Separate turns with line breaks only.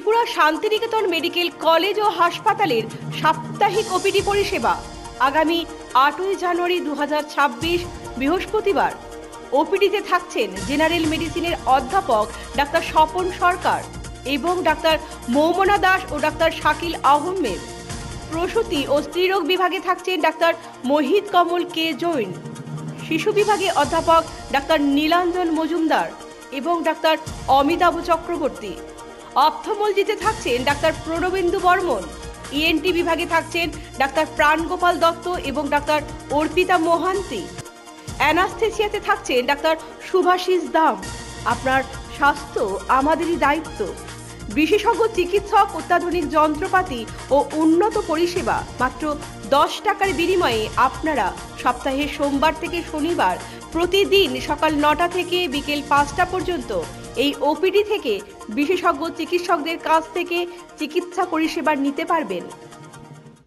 Tripura Santiniketan medical college ও হাসপাতালের সাপ্তাহিক ওপিডি পরিষেবা আগামী আটই জানুয়ারি দু হাজার ছাব্বিশ বৃহস্পতিবার। ওপিডিতে থাকছেন জেনারেল মেডিসিনের অধ্যাপক ডাক্তার স্বপন সরকার এবং ডাক্তার মৌমনা দাস ও ডাক্তার শাকিল আহমেদ। প্রসূতি ও স্ত্রীরোগ বিভাগে থাকছেন ডাক্তার মোহিত কমল কে জৈন। শিশু বিভাগে অধ্যাপক ডাক্তার নীলাঞ্জন মজুমদার এবং ডাক্তার অমিতাভ চক্রবর্তী। অপথমলজিতে থাকছেন ডাক্তার প্রণবেন্দু বর্মন। ইএনটি বিভাগে থাকছেন ডাক্তার প্রাণগোপাল দত্ত এবং ডাক্তার অর্পিতা মোহান্তি। অ্যানাস্থেসিয়াতে থাকছেন ডাক্তার সুভাষিস দাম। আপনার স্বাস্থ্য আমাদেরই দায়িত্ব। বিশেষজ্ঞ, চিকিৎসক, অত্যাধুনিক যন্ত্রপাতি ও উন্নত পরিষেবা। মাত্র দশ টাকার বিনিময়ে আপনারা সপ্তাহে সোমবার থেকে শনিবার প্রতিদিন সকাল নটা থেকে বিকেল পাঁচটা পর্যন্ত এই ওপিডি থেকে বিশেষজ্ঞ, চিকিৎসকদের কাছ থেকে চিকিৎসা পরিষেবা নিতে পারবেন।